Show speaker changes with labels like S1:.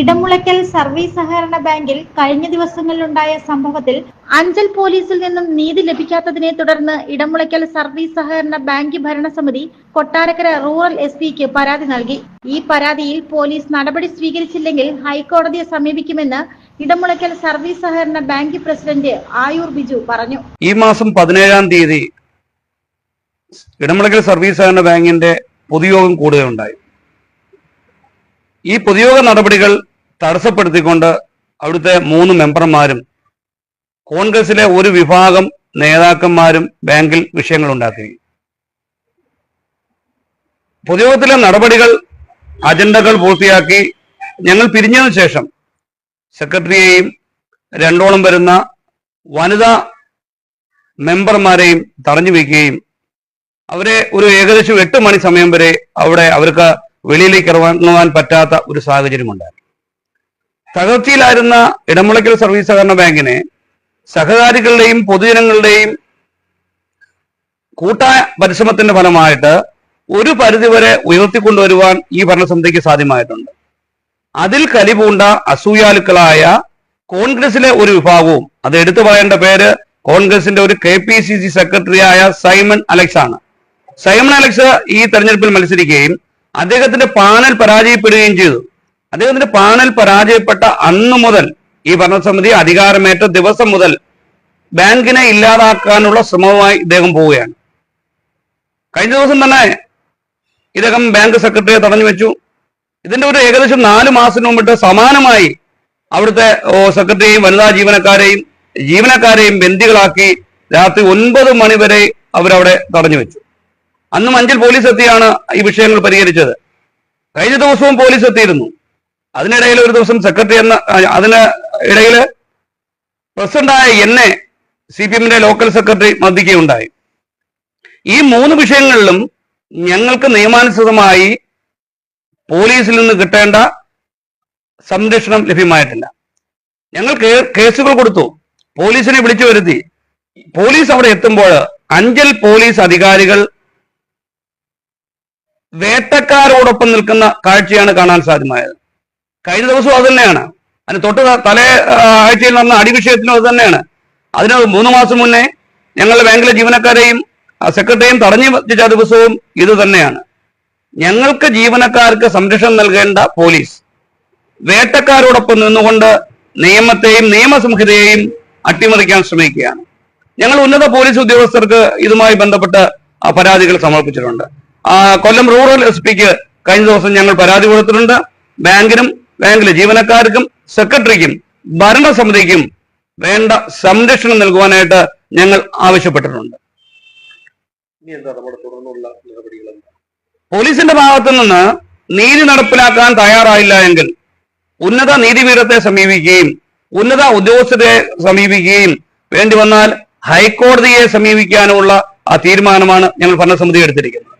S1: Edamulakkal service സഹകരണ ബാങ്കിൽ കഴിഞ്ഞ ദിവസങ്ങളിലുണ്ടായ സംഭവത്തിൽ അഞ്ചൽ പോലീസിൽ നിന്നും നീതി ലഭിക്കാത്തതിനെ തുടർന്ന് ഇടമുളയ്ക്കൽ സർവീസ് സഹകരണ ബാങ്ക് ഭരണസമിതി കൊട്ടാരക്കര റൂറൽ എസ് പിക്ക് പരാതി നൽകി. ഈ പരാതിയിൽ പോലീസ് നടപടി സ്വീകരിച്ചില്ലെങ്കിൽ ഹൈക്കോടതിയെ സമീപിക്കുമെന്ന് ഇടമുളയ്ക്കൽ സർവീസ് സഹകരണ ബാങ്ക് പ്രസിഡന്റ് ആയൂർ ബിജു പറഞ്ഞു.
S2: ഈ മാസം പതിനേഴാം തീയതി ഇടമുളയ്ക്കൽ സർവീസ് സഹകരണ ബാങ്കിന്റെ പൊതുയോഗം കൂടുകയുണ്ടായി. ഈ പൊതുയോഗ നടപടികൾ തടസ്സപ്പെടുത്തിക്കൊണ്ട് അവിടുത്തെ മൂന്ന് മെമ്പർമാരും കോൺഗ്രസിലെ ഒരു വിഭാഗം നേതാക്കന്മാരും ബാങ്കിൽ വിഷയങ്ങൾ ഉണ്ടാക്കി. പൊതുയോഗത്തിലെ നടപടികൾ അജണ്ടകൾ പൂർത്തിയാക്കി ഞങ്ങൾ പിരിഞ്ഞതിനു ശേഷം സെക്രട്ടറിയെയും രണ്ടോളം വരുന്ന വനിതാ മെമ്പർമാരെയും തടഞ്ഞു വയ്ക്കുകയും അവരെ ഒരു ഏകദേശം എട്ട് മണി സമയം വരെ അവിടെ അവർക്ക് വെളിയിലേക്ക് ഇറങ്ങുവാൻ പറ്റാത്ത ഒരു സാഹചര്യമുണ്ടായി. തകർച്ചയിലായിരുന്ന ഇടമുളയ്ക്കൽ സർവീസ് സഹകരണ ബാങ്കിനെ സഹകാരികളുടെയും പൊതുജനങ്ങളുടെയും കൂട്ടായ പരിശ്രമത്തിന്റെ ഫലമായിട്ട് ഒരു പരിധിവരെ ഉയർത്തിക്കൊണ്ടുവരുവാൻ ഈ ഭരണസമിതിക്ക് സാധ്യമായിട്ടുണ്ട്. അതിൽ കലിപൂണ്ട അസൂയാലുക്കളായ കോൺഗ്രസിലെ ഒരു വിഭാഗവും അത് എടുത്തു പറയേണ്ട പേര് കോൺഗ്രസിന്റെ ഒരു കെ പി സി സി സെക്രട്ടറിയായ സൈമൺ അലക്സ് ആണ് സൈമൺ അലക്സ് ഈ തെരഞ്ഞെടുപ്പിൽ മത്സരിക്കുകയും അദ്ദേഹത്തിന്റെ പാനൽ പരാജയപ്പെടുകയും ചെയ്തു. അദ്ദേഹത്തിന്റെ പാനൽ പരാജയപ്പെട്ട അന്ന് മുതൽ ഈ ഭരണസമിതി അധികാരമേറ്റ ദിവസം മുതൽ ബാങ്കിനെ ഇല്ലാതാക്കാനുള്ള ശ്രമവുമായി ഇദ്ദേഹം പോവുകയാണ്. കഴിഞ്ഞ ദിവസം തന്നെ ഇദ്ദേഹം ബാങ്ക് സെക്രട്ടറിയെ തടഞ്ഞു വെച്ചു. ഇതിന്റെ ഒരു ഏകദേശം നാല് മാസം മുമ്പിട്ട് സമാനമായി അവിടുത്തെ സെക്രട്ടറിയെയും വനിതാ ജീവനക്കാരെയും ജീവനക്കാരെയും ബന്ദികളാക്കി രാത്രി ഒൻപത് മണിവരെ അവരവിടെ തടഞ്ഞു വെച്ചു. അന്നും അഞ്ചൽ പോലീസ് എത്തിയാണ് ഈ വിഷയങ്ങൾ പരിഹരിച്ചത്. കഴിഞ്ഞ ദിവസവും പോലീസ് എത്തിയിരുന്നു അതിനിടയിൽ ഒരു ദിവസം സെക്രട്ടറി എന്ന അതിന് ഇടയിൽ പ്രസിഡന്റായ എന്നെ സി പി എമ്മിന്റെ ലോക്കൽ സെക്രട്ടറി മർദ്ദിക്കുകയുണ്ടായി. ഈ മൂന്ന് വിഷയങ്ങളിലും ഞങ്ങൾക്ക് നിയമാനുസൃതമായി പോലീസിൽ നിന്ന് കിട്ടേണ്ട സംരക്ഷണം ലഭ്യമായിട്ടില്ല. ഞങ്ങൾ കേസുകൾ കൊടുത്തു. പോലീസിനെ വിളിച്ചു വരുത്തി. പോലീസ് അവിടെ എത്തുമ്പോൾ അഞ്ചൽ പോലീസ് അധികാരികൾ വേട്ടക്കാരോടൊപ്പം നിൽക്കുന്ന കാഴ്ചയാണ് കാണാൻ സാധ്യമായത്. കഴിഞ്ഞ ദിവസവും അത് തന്നെയാണ്. അതിന് തൊട്ട് തലേ ആഴ്ചയിൽ നടന്ന അടിവിഷയത്തിനും അത് തന്നെയാണ്. അതിന് മൂന്ന് മാസം മുന്നേ ഞങ്ങളുടെ ബാങ്കിലെ ജീവനക്കാരെയും സെക്രട്ടറിയും തടഞ്ഞു വെച്ച ദിവസവും ഇത് തന്നെയാണ്. ഞങ്ങൾക്ക് ജീവനക്കാർക്ക് സംരക്ഷണം നൽകേണ്ട പോലീസ് വേട്ടക്കാരോടൊപ്പം നിന്നുകൊണ്ട് നിയമത്തെയും നിയമസംഹിതയെയും അട്ടിമറിക്കാൻ ശ്രമിക്കുകയാണ്. ഞങ്ങൾ ഉന്നത പോലീസ് ഉദ്യോഗസ്ഥർക്ക് ഇതുമായി ബന്ധപ്പെട്ട് പരാതികൾ സമർപ്പിച്ചിട്ടുണ്ട്. കൊല്ലം റൂറൽ എസ് പിക്ക് കഴിഞ്ഞ ദിവസം ഞങ്ങൾ പരാതി കൊടുത്തിട്ടുണ്ട്. ബാങ്കിനും ബാങ്കിലെ ജീവനക്കാർക്കും സെക്രട്ടറിക്കും ഭരണസമിതിക്കും വേണ്ട സംരക്ഷണം നൽകുവാനായിട്ട് ഞങ്ങൾ ആവശ്യപ്പെട്ടിട്ടുണ്ട്. പോലീസിന്റെ ഭാഗത്തു നിന്ന് നീതി നടപ്പിലാക്കാൻ തയ്യാറായില്ല എങ്കിൽ ഉന്നത നീതിപീഠത്തെ സമീപിക്കുകയും ഉന്നത ഉദ്യോഗസ്ഥരെ സമീപിക്കുകയും വേണ്ടി വന്നാൽ ഹൈക്കോടതിയെ സമീപിക്കാനുമുള്ള ആ തീരുമാനമാണ് ഞങ്ങൾ ഭരണസമിതി എടുത്തിരിക്കുന്നത്.